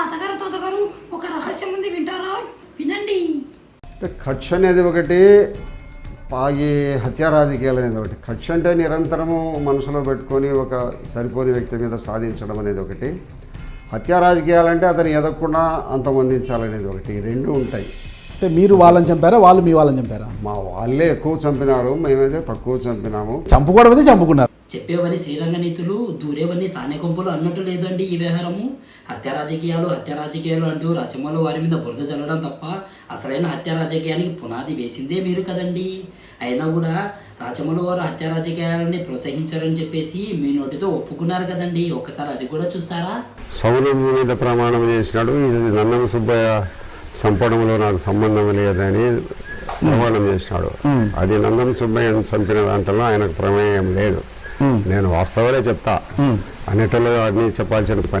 తాతగారు తాతగారు ఒక రహస్యం ఉంది వింటారా? వినండి. అంటే కక్ష అనేది ఒకటి ఈ హత్య రాజకీయాలు అనేది ఒకటి. కక్ష అంటే నిరంతరము మనసులో పెట్టుకొని ఒక సరిపోని వ్యక్తి మీద సాధించడం అనేది ఒకటి. హత్య రాజకీయాలంటే అతను ఎదగకుండా అంతమొందించాలనేది ఒకటి. రెండు ఉంటాయి. అంటే మీరు వాళ్ళని చంపారా వాళ్ళు మీ వాళ్ళని చంపారా? మా వాళ్ళే ఎక్కువ చంపినారు మేమైతే తక్కువ చంపినాము. చంపుకోవడం అయితే చంపుకున్నారు. చెప్పేవని శ్రీరంగ నీతులు దూరేవని సానెకొంపులు అన్నట్టు లేదండి ఈ వ్యవహారము. హత్య రాజకీయాలు హత్య రాజకీయాలు అంటూ రచమలు వారి మీద బురద చల్లడం తప్ప అసలైన హత్య రాజకీయానికి పునాది వేసిందే మీరు కదండి. అయినా కూడా రాచమలు వారు హత్య రాజకీయాలని ప్రోత్సహించారని చెప్పేసి మీ నోటితో ఒప్పుకున్నారు కదండి. ఒక్కసారి అది కూడా చూస్తారా? సౌనం మీద ప్రమాణం చేసినాడు. నన్నం సుబ్బయ్య చంపడంలో నాకు సంబంధం లేదని ప్రమాణం చేసినాడు అది నందం సుబ్బయ్యను చంపిన దాంట్లో ఆయనకు ప్రమేయం లేదు. నేను వాస్తవాలే చెప్తా. అనేటలో అన్ని చెప్పాల్సిన పని